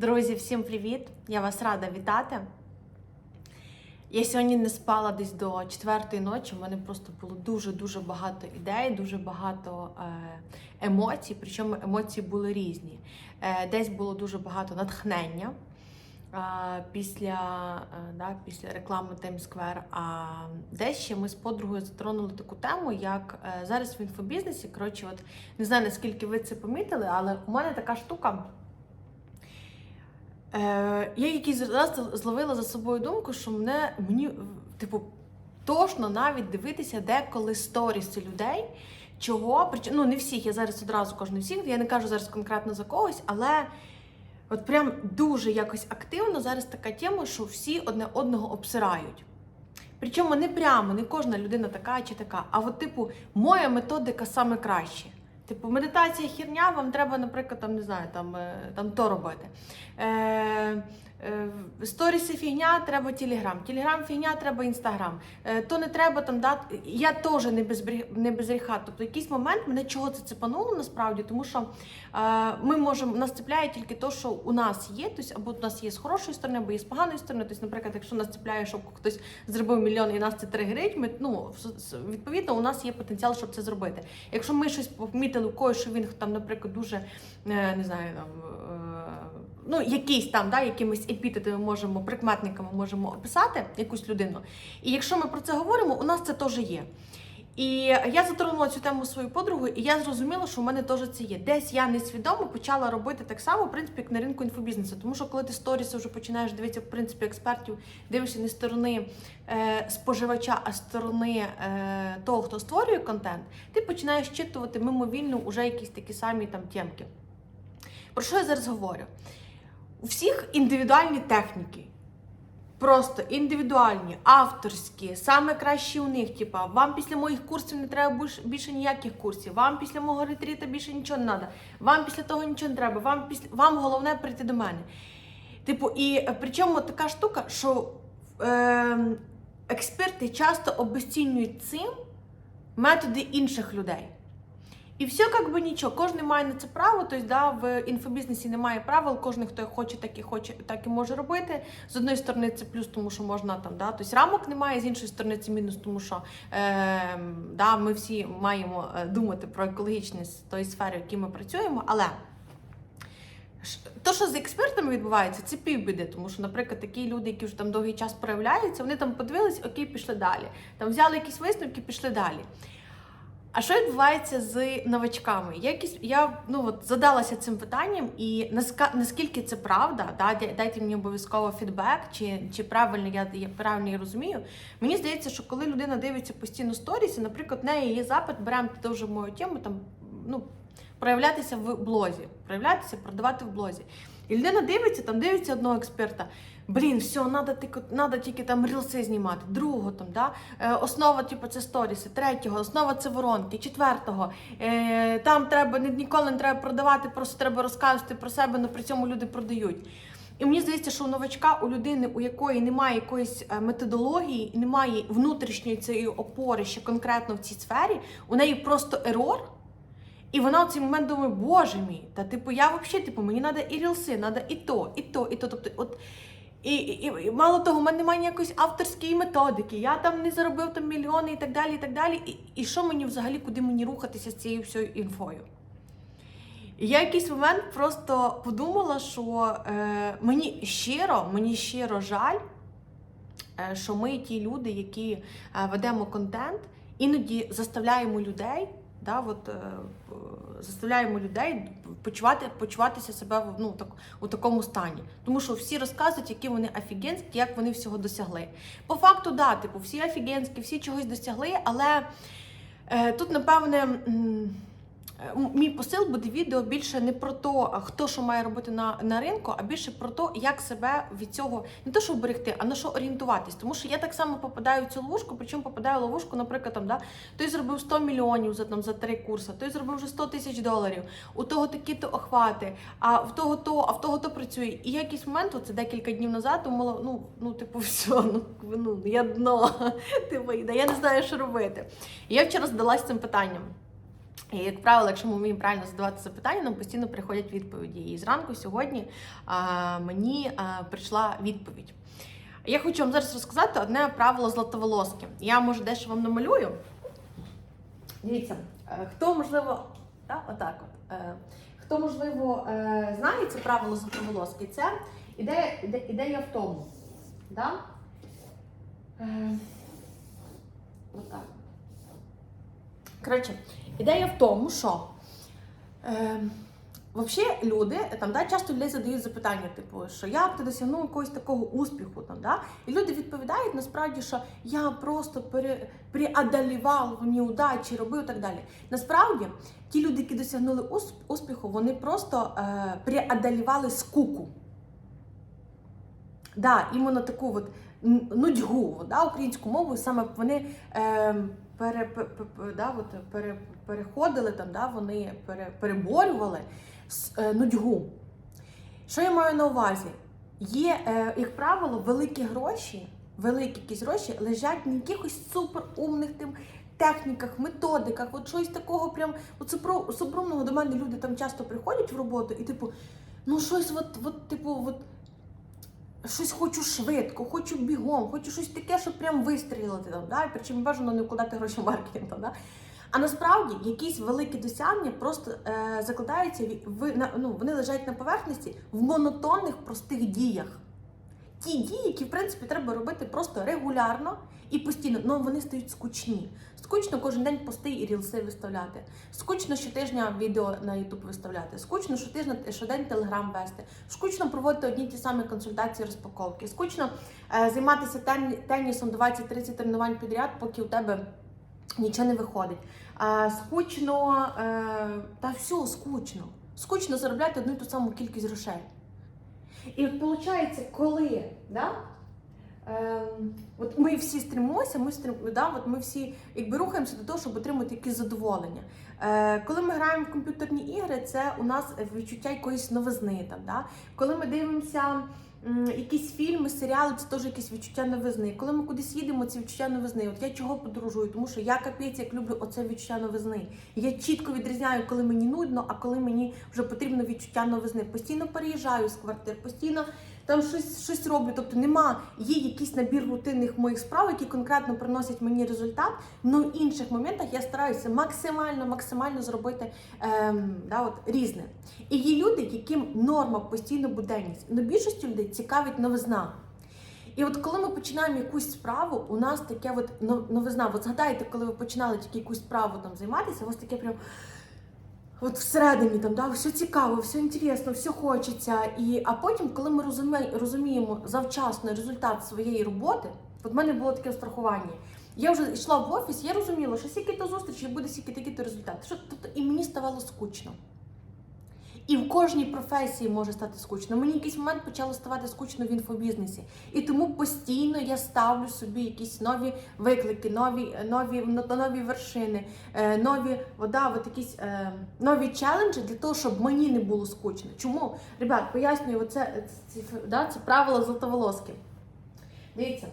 Друзі, всім привіт! Я вас рада вітати. Я сьогодні не спала десь до четвертої ночі. У мене просто було дуже-дуже багато ідей, дуже багато е, емоцій. Причому емоції були різні. Е, десь було дуже багато натхнення е, після, да, після реклами Square. А десь ще ми з подругою затронули таку тему, як зараз в інфобізнесі. Коротше, от не знаю наскільки ви це помітили, але у мене така штука. Е, я якийсь раз зловила за собою думку, що мене мені типу тошно навіть дивитися деколи сторіси людей. Чого? Причому ну не всіх, я зараз одразу кажу не всіх, я не кажу зараз конкретно за когось, але от прям дуже якось активно зараз така тема, що всі одне одного обсирають. Причому не прямо, не кожна людина така чи така, а от, типу, моя методика саме краще. Типу, медитація херня, вам треба, наприклад, там не знаю, там, е, там то робити. Е, Сторіси фігня, треба Телеграм. Телеграм фігня, треба Інстаграм. Е, то не треба там дати. Я теж не без не без гріха. Тобто, якийсь момент мене чого це цепануло насправді, тому що е, ми можемо нас цепляє тільки то, що у нас є, тобто або у нас є з хорошої сторони, або є з поганої сторони. Тобто, наприклад, якщо нас цепляє, щоб хтось зробив мільйон і нас це тригерить, ми ну відповідно у нас є потенціал, щоб це зробити. Якщо ми щось помітили у когось, що він там, наприклад, дуже е, не знаю, там. Ну, якийсь там, да, якимись епітетами можемо, прикметниками можемо описати якусь людину. І якщо ми про це говоримо, у нас це теж є. І я затронула цю тему свою подругу, і я зрозуміла, що в мене теж це є. Десь я несвідомо почала робити так само, в принципі, як на ринку інфобізнесу. Тому що коли ти сторіси вже починаєш дивитися, в принципі, експертів, дивишся не сторони е, споживача, а сторони е, того, хто створює контент, ти починаєш читувати мимовільно уже якісь такі самі там тємки. Про що я зараз говорю? У всіх індивідуальні техніки. Просто індивідуальні, авторські, саме кращі у них. Типа, вам після моїх курсів не треба більш- більше ніяких курсів, вам після мого ретріта більше нічого не треба, вам після того нічого не треба, вам після вам головне прийти до мене. Типу, і е, причому така штука, що е, експерти часто обесцінюють цим методи інших людей. І все як би нічого, кожен має на це право. Тобто, да, в інфобізнесі немає правил, кожен, хто хоче, так і хоче, так і може робити. З одної сторони, це плюс, тому що можна там, да, тобто рамок немає, з іншої сторони, це мінус, тому що е, да, ми всі маємо е, думати про екологічність тої сфери, в якій ми працюємо, але. То, що з експертами відбувається, це півбіди, тому що, наприклад, такі люди, які вже там довгий час проявляються, вони там подивились, окей, пішли далі. Там взяли якісь висновки, пішли далі. А що відбувається з новачками? Я, якісь, я ну, от, задалася цим питанням, і наска, наскільки це правда, да, дайте мені обов'язково фідбек, чи, чи правильно я, я правильно я розумію. Мені здається, що коли людина дивиться постійно сторіси, наприклад, в неї є запит, беремо дуже мою тему, там, ну, проявлятися в блозі, проявлятися, продавати в блозі. І людина дивиться, там дивиться одного експерта. Блін, все, надо, тільки, надо тільки там рілси знімати. Другого там, да? е, основа, типу, це сторіси, третього, основа це воронки, четвертого. Е, там треба ніколи не треба продавати, просто треба розказувати про себе, але при цьому люди продають. І мені здається, що у новачка, у людини, у якої немає якоїсь е, методології, немає внутрішньої цієї опори ще конкретно в цій сфері, у неї просто ерор. І вона в цей момент думає, боже мій, та типу, я взагалі, типу, мені треба і рілси, треба і то, і то, і то. Тобто, от, і, і, і мало того, в мене немає ніякої авторської методики, я там не заробив там мільйони і так далі. І так далі. І, і що мені взагалі, куди мені рухатися з цією всією інфою? І я якийсь момент просто подумала, що е, мені щиро, мені щиро жаль, е, що ми, ті люди, які е, ведемо контент, іноді заставляємо людей, да, от, е, заставляємо людей почувати, почуватися себе ну, так, у такому стані. Тому що всі розказують, які вони офігенські, як вони всього досягли. По факту, да, типу, всі офігенські, всі чогось досягли, але е, тут, напевне. М- Мій посил буде відео більше не про те, хто що має робити на, на ринку, а більше про те, як себе від цього не то, що вберегти, а на що орієнтуватись. Тому що я так само попадаю в цю ловушку, причому попадаю в ловушку, наприклад, там, да, той зробив 100 мільйонів за, там, за три курси, той зробив вже 100 тисяч доларів, у того такі-то охвати, а в того то, а в того то працює. І якийсь момент, це декілька днів назад, думала, ну, ну типу, все, ну, ну я дно, типу, я не знаю, що робити. І я вчора задалась цим питанням. І, як правило, якщо ми вміємо правильно задавати запитання, нам постійно приходять відповіді. І зранку сьогодні а, мені а, прийшла відповідь. Я хочу вам зараз розказати одне правило златоволоски. Я може дещо вам намалюю. Дивіться, е, хто можливо, та, отак от. е, Хто, можливо, е, знає це правило златоволоски, це ідея, ідея в тому. Да? Отак. Коротше, ідея в тому, що е, взагалі люди там да, часто людей задають запитання, типу, що як ти досягнув якогось такого успіху, там, да? і люди відповідають насправді, що я просто пере, преодолівав неудачі, робив і так далі. Насправді, ті люди, які досягнули успіху, вони просто е, преодолівали скуку. Да, іменно таку от нудьгу, да, українську мову, саме вони е, пере, пе- пе- пе- да, от, пере, переходили там, да, вони пере, переборювали е, нудьгу. Що я маю на увазі? Є, е, як правило, великі гроші, великі якісь гроші лежать на якихось суперумних тим техніках, методиках, от щось такого прям от супрумного до мене люди там часто приходять в роботу і типу, ну щось, от, от, типу, от, щось хочу швидко, хочу бігом, хочу щось таке, щоб прям вистрілити да? і причому бажано не вкладати гроші в маркетинг. Да? А насправді якісь великі досягнення просто е, закладаються в на, ну, вони лежать на поверхності в монотонних простих діях. Ті дії, які в принципі треба робити просто регулярно і постійно, але вони стають скучні. Скучно кожен день пости і рілси виставляти. Скучно щотижня відео на YouTube виставляти. Скучно щотижня щодень Телеграм вести. Скучно проводити одні ті самі консультації розпаковки. Скучно е, займатися тен- тенісом 20-30 тренувань підряд, поки у тебе нічого не виходить. Е, скучно, е, та все, скучно. Скучно заробляти одну і ту саму кількість грошей. І от виходить, коли да, Ем, от ми всі стремимося, ми стрим, да, от ми всі якби рухаємося до того, щоб отримати якесь задоволення. Е, коли ми граємо в комп'ютерні ігри, це у нас відчуття якоїсь новизни. Там, да? Коли ми дивимося якісь фільми, серіали, це теж якісь відчуття новизни. Коли ми кудись їдемо, це відчуття новизни. От я чого подорожую, тому що я капець як люблю оце відчуття новизни. Я чітко відрізняю, коли мені нудно, а коли мені вже потрібно відчуття новизни. Постійно переїжджаю з квартир, постійно там щось, щось роблю. Тобто нема, є якийсь набір рутинних моїх справ, які конкретно приносять мені результат. але в інших моментах я стараюся максимально, максимально зробити ем, да, от, різне. І є люди, яким норма постійно буденність. Но більшості людей цікавить новизна. І от коли ми починаємо якусь справу, у нас таке от новизна. От згадайте, коли ви починали тільки якусь справу там займатися, у вас таке прям. От всередині там да, все цікаво, все інтересно, все хочеться. І, а потім, коли ми розуміємо, розуміємо завчасно результат своєї роботи, от в мене було таке страхування. Я вже йшла в офіс, я розуміла, що скільки то зустрічі буде скільки такі то результат. Що, тобто, і мені ставало скучно. І в кожній професії може стати скучно. Мені якийсь момент почало ставати скучно в інфобізнесі. І тому постійно я ставлю собі якісь нові виклики, нові, нові, нові вершини, е, нові вода, от якісь е, нові челенджі для того, щоб мені не було скучно. Чому? Ребят, пояснюю, оце, ці, да, це правило золотоволоски. Дивіться,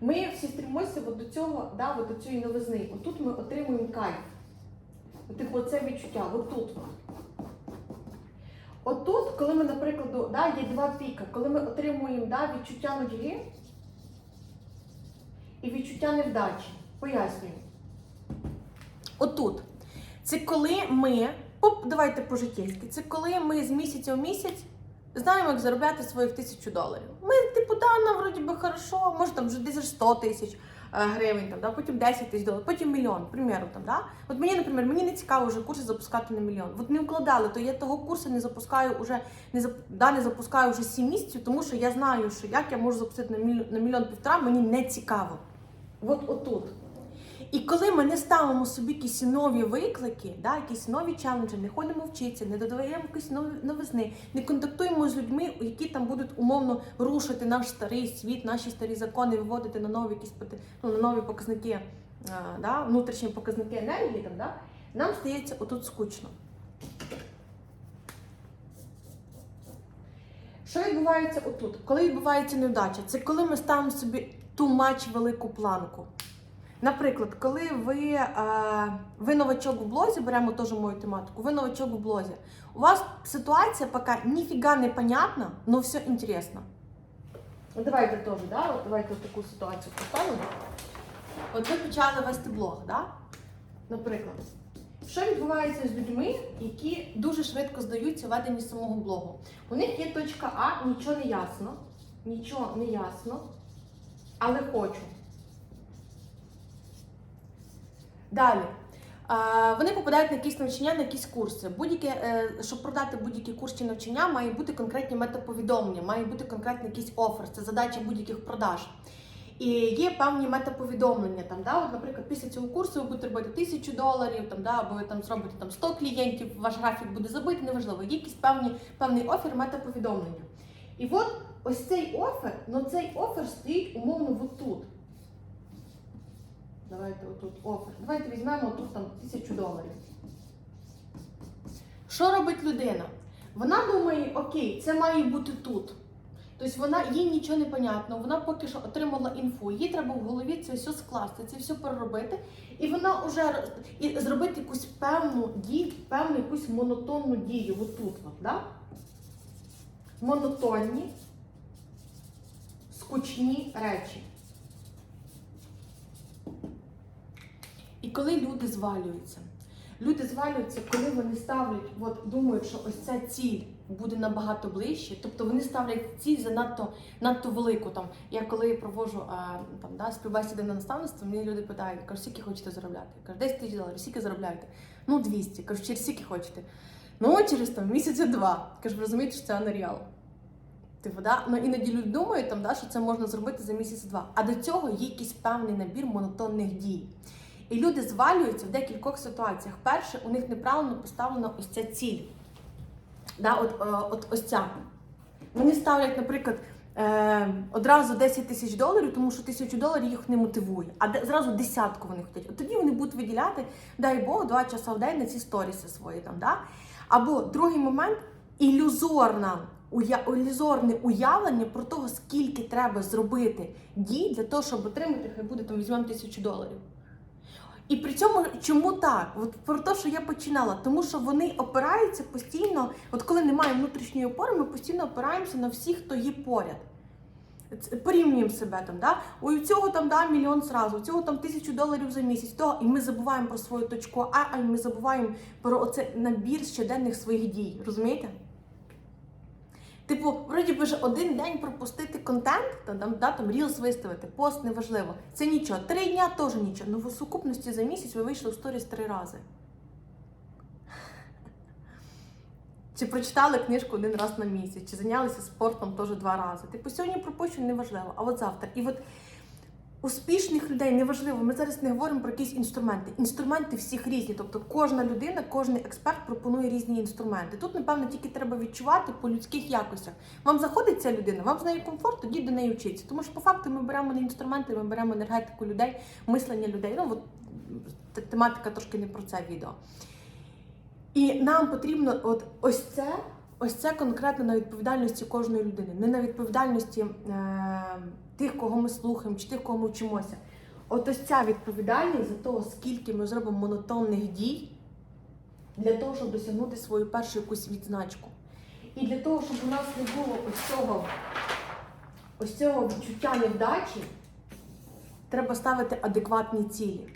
ми всі стремимося от до цього, да, от до цієї новизни. Отут ми отримуємо кайф. Типу, це відчуття, отут. Отут, коли ми, наприклад, да, є два піка, коли ми отримуємо да, відчуття нудьги і відчуття невдачі. Пояснюю. Отут. Це коли ми, оп, давайте по-житейськи, це коли ми з місяця в місяць знаємо, як заробляти своїх тисячу доларів. Ми, типу, да, нам вроді би хорошо, може там вже десь 100 тисяч гривень, там, да, потім 10 тисяч доларів, потім мільйон, приміру, там, да. От мені, наприклад, мені не цікаво вже курси запускати на мільйон. От не вкладали, то я того курсу не запускаю уже, не, зап, да, не запускаю вже 7 місяців, тому що я знаю, що як я можу запустити на мільйон, на мільйон півтора, мені не цікаво. От отут. І коли ми не ставимо собі якісь нові виклики, да, якісь нові челенджі, не ходимо вчитися, не додаємо якісь новизни, не контактуємо з людьми, які там будуть умовно рушити наш старий світ, наші старі закони, виводити на нові якісь ну, на нові показники, а, да, внутрішні показники енергії, там, да, нам стається отут скучно. Що відбувається отут? Коли відбувається невдача? Це коли ми ставимо собі ту мач велику планку. Наприклад, коли ви, е, ви новачок в блозі, беремо теж мою тематику, ви новачок в блозі, у вас ситуація поки ніфіга не понятна, но все інтересно. Давайте теж, да? От давайте таку ситуацію поставимо. От ви почали вести блог, да? наприклад. Що відбувається з людьми, які дуже швидко здаються веденні самого блогу? У них є точка А, нічого не ясно, нічого не ясно, але хочу. Далі. Вони попадають на якісь навчання, на якісь курси. Будь-яке, е, щоб продати будь-який курс чи навчання, має бути конкретні метаповідомлення, має бути конкретний якийсь офер, це задача будь-яких продаж. І є певні метаповідомлення. Там, да, от, наприклад, після цього курсу ви будете робити тисячу доларів, там, да, або ви там зробите там, 100 клієнтів, ваш графік буде забитий, неважливо. Є якийсь певні, певний офер метаповідомлення. І от ось цей офер, ну цей офер стоїть умовно от тут. Давайте отут офер. Давайте візьмемо тут там тисячу доларів. Що робить людина? Вона думає, окей, це має бути тут. Тобто вона їй нічого не понятно, вона поки що отримала інфу, їй треба в голові це все скласти, це все переробити, і вона вже і зробити якусь певну дію, певну якусь монотонну дію. Отут, от, да? монотонні, скучні речі. Коли люди звалюються, люди звалюються, коли вони ставлять, от думають, що ось ця ціль буде набагато ближче, тобто вони ставлять ціль занадто надто велику. Там я коли проводжу а, там да, співбесіди на наставництво, мені люди питають, кажуть, скільки хочете заробляти? Я кажу, 10 тисяч доларів, скільки заробляєте? Ну 200. Кажу, через скільки хочете? Ну через там місяця два. Кажу, розумієте, що це анаріал. Типу, да? ну, іноді люди думають, там, да, що це можна зробити за місяць-два. А до цього є якийсь певний набір монотонних дій. І люди звалюються в декількох ситуаціях. Перше, у них неправильно поставлена ось ця ціль. Да, от, е, от ось ця. Вони ставлять, наприклад, е, одразу 10 тисяч доларів, тому що тисячу доларів їх не мотивує. А зразу десятку вони хочуть. От тоді вони будуть виділяти, дай Бог, два часа в день на ці сторіси свої. Там, да? Або другий момент ілюзорна. Ілюзорне уявлення про того, скільки треба зробити дій для того, щоб отримати, хай буде там візьмемо тисячу доларів. І при цьому чому так? От про те, що я починала, тому що вони опираються постійно, от коли немає внутрішньої опори, ми постійно опираємося на всіх, хто є поряд. Порівнюємо себе там, да? Ой, у цього там да, мільйон зразу, у цього там тисячу доларів за місяць, того, і ми забуваємо про свою точку А, а ми забуваємо про оце набір щоденних своїх дій. Розумієте? Типу, вроді би ж один день пропустити контент, та там, да, там рілс виставити, пост неважливо. Це нічого. Три дня теж нічого. Ну в сукупності за місяць ви вийшли в сторіс три рази. Чи прочитали книжку один раз на місяць, чи зайнялися спортом теж два рази. Типу, сьогодні пропущу неважливо, а от завтра. І от успішних людей неважливо. Ми зараз не говоримо про якісь інструменти. Інструменти всіх різні. Тобто кожна людина, кожен експерт пропонує різні інструменти. Тут, напевно, тільки треба відчувати по людських якостях. Вам заходить ця людина, вам з нею комфорт, тоді до неї вчиться. Тому що по факту ми беремо не інструменти, ми беремо енергетику людей, мислення людей. Ну от тематика трошки не про це відео. І нам потрібно от ось це, ось це конкретно на відповідальності кожної людини, не на відповідальності е, тих, кого ми слухаємо, чи тих, кого ми вчимося. От ось ця відповідальність за того, скільки ми зробимо монотонних дій для того, щоб досягнути свою першу якусь відзначку. І для того, щоб у нас не було ось цього, ось цього відчуття невдачі, треба ставити адекватні цілі.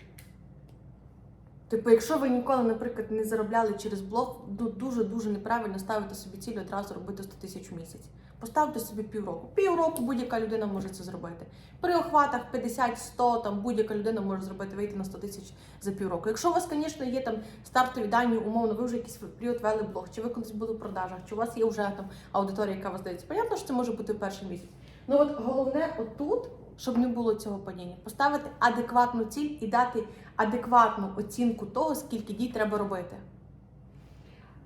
Типу, якщо ви ніколи, наприклад, не заробляли через блог, ду- дуже-дуже неправильно ставити собі ціль одразу робити 100 тисяч в місяць. Поставте собі півроку. Півроку будь-яка людина може це зробити. При охватах 50-100, там будь-яка людина може зробити вийти на 100 тисяч за півроку. Якщо у вас, звісно, є там стартові дані, умовно, ви вже якийсь період вели блог, чи ви колись були в продажах, чи у вас є вже там аудиторія, яка вас дається. Понятно, що це може бути перший місяць. Ну от головне отут, щоб не було цього падіння, поставити адекватну ціль і дати адекватну оцінку того, скільки дій треба робити.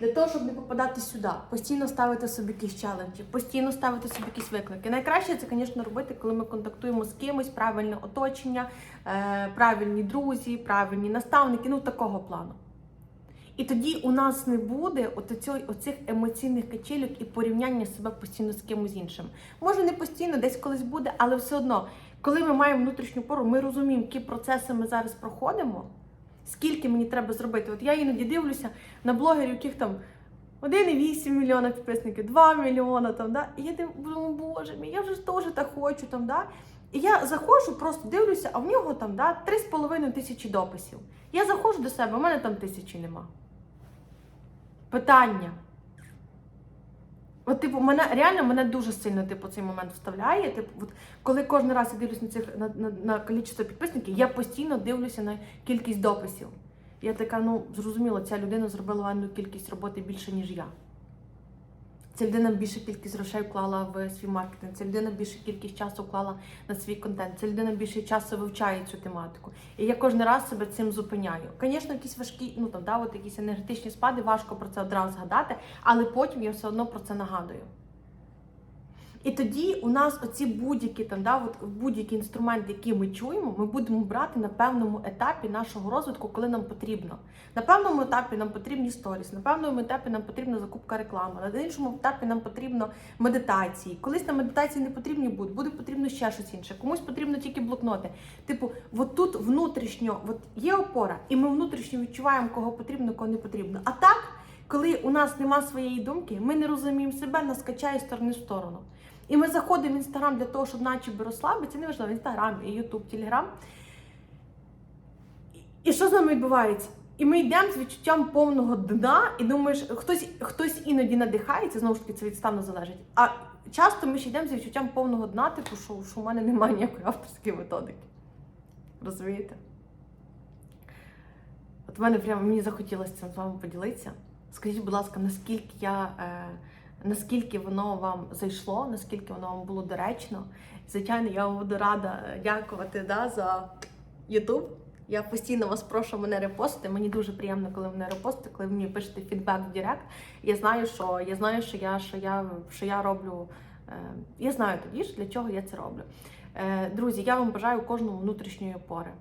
Для того, щоб не попадати сюди, постійно ставити собі якісь челенджі, постійно ставити собі якісь виклики. Найкраще це, звісно, робити, коли ми контактуємо з кимось, правильне оточення, е, правильні друзі, правильні наставники, ну такого плану. І тоді у нас не буде оцих емоційних качелюк і порівняння себе постійно з кимось іншим. Може, не постійно, десь колись буде, але все одно, Коли ми маємо внутрішню пору, ми розуміємо, які процеси ми зараз проходимо, скільки мені треба зробити. От я іноді дивлюся на блогерів, яких там 1,8 мільйона підписників, 2 мільйона там, да? І я думаю, боже мій, я вже теж так хочу там, да? І я заходжу, просто дивлюся, а в нього там да, 3,5 тисячі дописів. Я заходжу до себе, у мене там тисячі нема. Питання. От, типу, мене реально мене дуже сильно типу, цей момент вставляє. Типу, от, коли кожен раз я дивлюсь на цих на, на, на кількість підписників, я постійно дивлюся на кількість дописів. Я така, ну зрозуміло, ця людина зробила ванну кількість роботи більше, ніж я. Ця людина більше кількість грошей вклала в свій маркетинг, ця людина більше кількість часу вклала на свій контент, ця людина більше часу вивчає цю тематику. І я кожен раз себе цим зупиняю. Звісно, якісь важкі, ну там да, от якісь енергетичні спади, важко про це одразу згадати, але потім я все одно про це нагадую. І тоді у нас оці будь-які там, да, от будь-які інструменти, які ми чуємо, ми будемо брати на певному етапі нашого розвитку, коли нам потрібно. На певному етапі нам потрібні сторіс, на певному етапі нам потрібна закупка реклами, на іншому етапі нам потрібно медитації. Колись на медитації не потрібні будуть, буде потрібно ще щось інше. Комусь потрібно тільки блокноти. Типу, от тут внутрішньо от є опора, і ми внутрішньо відчуваємо, кого потрібно, кого не потрібно. А так, коли у нас нема своєї думки, ми не розуміємо себе, нас качає сторони в сторону. І ми заходимо в інстаграм для того, щоб начебі розслабитися, неважливо, інстаграм, і Ютуб, Телеграм. І що з нами відбувається? І ми йдемо з відчуттям повного дна, і думаєш, хтось хтось іноді надихається, знову ж таки, це від стану залежить. А часто ми ще йдемо з відчуттям повного дна, типу, що, що в мене немає ніякої авторської методики. Розумієте? От в мене прямо мені захотілося цим з вами поділитися. Скажіть, будь ласка, наскільки я. Е, наскільки воно вам зайшло, наскільки воно вам було доречно. Звичайно, я вам буду рада дякувати да, за YouTube. Я постійно вас прошу мене репостити. Мені дуже приємно, коли мене репостите, коли ви мені пишете фідбек в Директ. Я знаю, що я знаю, що я, що я, що я роблю. Е, я знаю тоді ж, для чого я це роблю. Е, друзі, я вам бажаю кожному внутрішньої опори.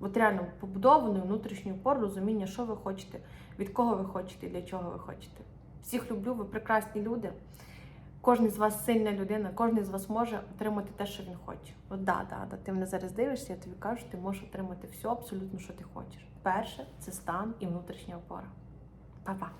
От реально побудованої внутрішньої опори, розуміння, що ви хочете, від кого ви хочете і для чого ви хочете. Всіх люблю, ви прекрасні люди. Кожен з вас сильна людина, кожен з вас може отримати те, що він хоче. От да, да, да. Ти мене зараз дивишся, я тобі кажу, ти можеш отримати все абсолютно, що ти хочеш. Перше це стан і внутрішня опора. Па-па!